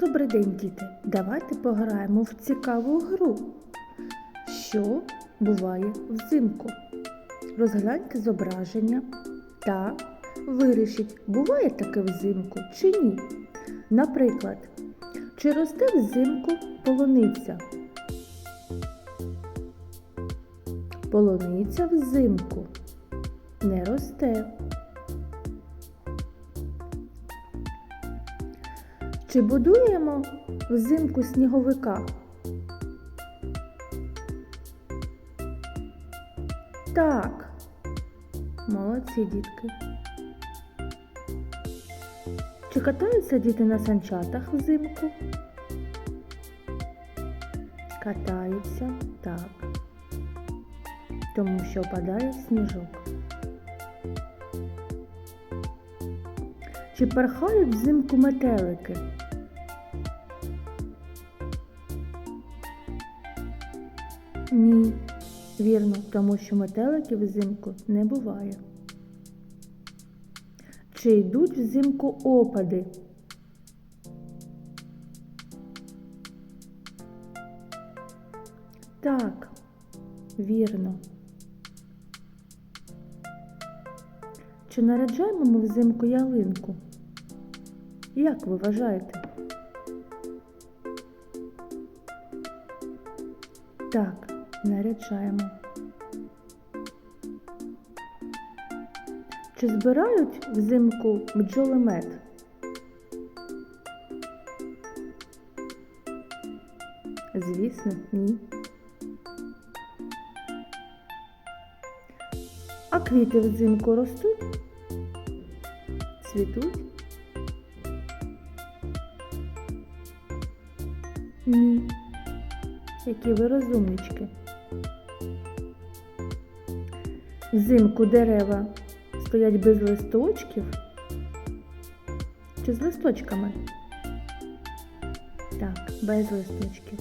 Добрий день, діти! Давайте пограємо в цікаву гру. Що буває взимку? Розгляньте зображення та вирішіть, буває таке взимку чи ні. Наприклад, чи росте взимку полуниця? Полуниця взимку не росте. Чи будуємо взимку сніговика? Так, молодці дітки. Чи катаються діти на санчатах взимку? Катаються так, тому що опадає сніжок. Чи порхають взимку метелики? Ні, вірно, тому що метеликів взимку не буває. Чи йдуть взимку опади? Так, вірно. Чи наряджаємо ми взимку ялинку? Як ви вважаєте? Так, наряджаємо. Чи збирають взимку бджоли мед? Звісно, ні. А квіти взимку ростуть? Цвітуть? Ні. Які ви розумнички. Взимку дерева стоять без листочків чи з листочками? Так, без листочків.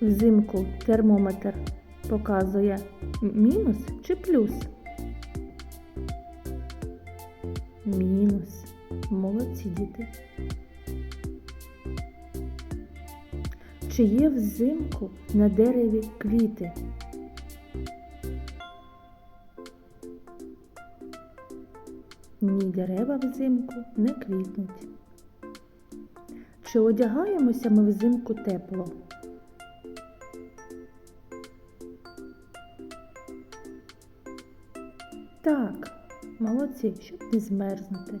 Взимку термометр показує мінус чи плюс? Мінус. Молодці діти. Чи є взимку на дереві квіти? Ні, дерева взимку не квітнуть. Чи одягаємося ми взимку тепло? Так, молодці, щоб не змерзнути.